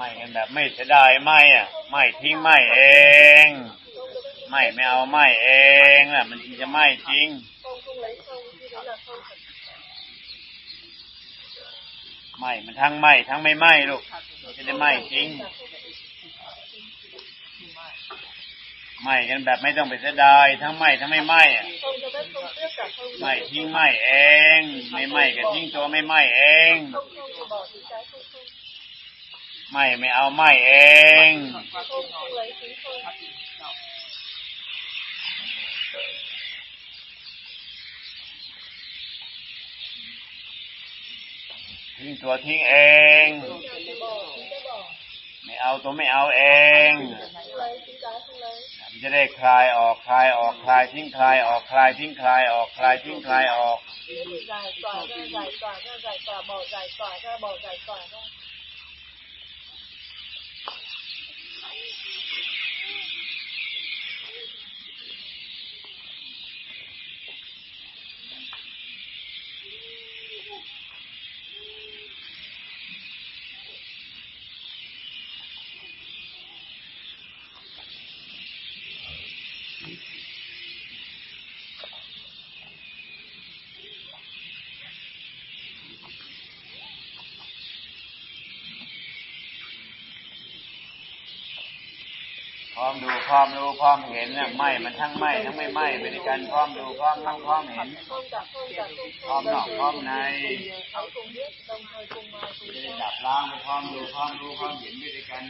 ไม้กันแบบไม่เสียดายไม้อะไม้ทิ้งไม้เอง ไม้ไม่เอาไม้เองน่ะ มันถึงจะไม้จริงไม้มันทั้งไม้ทั้งไม่ไหม้ลูกจะได้ไม้จริงไม้กันแบบไม่ต้องไปเสียดายทั้งไม้ทั้งไม่ไหม้อะไม้ทิ้งไม้เอง ไม่ไหม้ก็ทิ้งตัวไม่ไหม้เอง ไม้ไม่เอาไม้เองทิ้งตัวทิ้งเอง ไม่เอาตัวไม่เอาเองมันจะได้คลายออกคลายออกคลายทิ้งคลายออกคลายทิ้งคลายออกคลายทิ้งคลายออก พร้อมดูพร้อมรู้พร้อมเห็นน่ะไหมมันทั้งไหมทั้งไม่ไหมไปด้วยกันพร้อมดูพร้อมทั้งพร้อมเห็นพร้อมนอกพร้อมใน thấu cùng biết đồng thời cùng mà cùng จะได้ดับล้างไปพร้อมดูพร้อมรู้พร้อมเห็นไปด้วยกัน